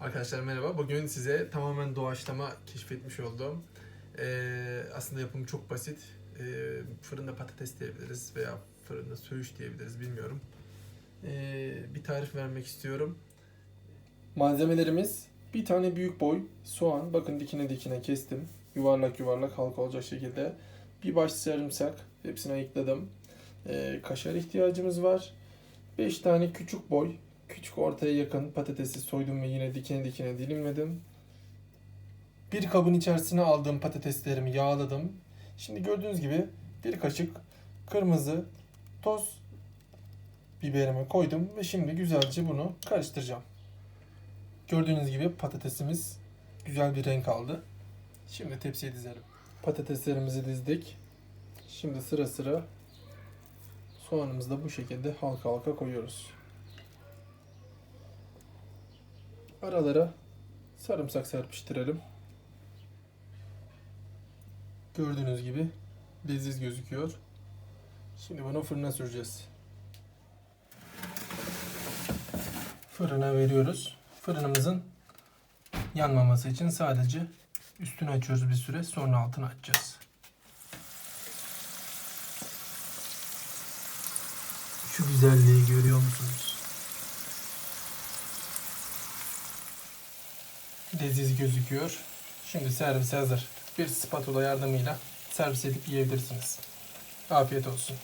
Arkadaşlar merhaba. Bugün size tamamen doğaçlama keşfetmiş olduğum eee, aslında yapımı çok basit. Eee, fırında patates diyebiliriz veya fırında söğüş diyebiliriz bilmiyorum. Eee, bir tarif vermek istiyorum. Malzemelerimiz bir tane büyük boy soğan. Bakın dikine dikine kestim. Yuvarlak yuvarlak halka olacak şekilde. Bir baş sarımsak. Hepsini ayıkladım. Eee, kaşar ihtiyacımız var. 5 tane küçük boy küçük ortaya yakın patatesi soydum ve yine dikine dikine dilimledim. Bir kabın içerisine aldığım patateslerimi yağladım. Şimdi gördüğünüz gibi bir kaşık kırmızı toz biberimi koydum ve şimdi güzelce bunu karıştıracağım. Gördüğünüz gibi patatesimiz güzel bir renk aldı. Şimdi tepsiye dizelim. Patateslerimizi dizdik. Şimdi sıra sıra soğanımızı da bu şekilde halka halka koyuyoruz. Aralara sarımsak serpiştirelim. Gördüğünüz gibi leziz gözüküyor. Şimdi bunu fırına süreceğiz. Fırına veriyoruz. Fırınımızın yanmaması için sadece üstünü açıyoruz bir süre sonra altını açacağız. Şu güzelliği görüyor musunuz? Leziz gözüküyor. Şimdi servis hazır. Bir spatula yardımıyla servis edip yiyebilirsiniz. Afiyet olsun.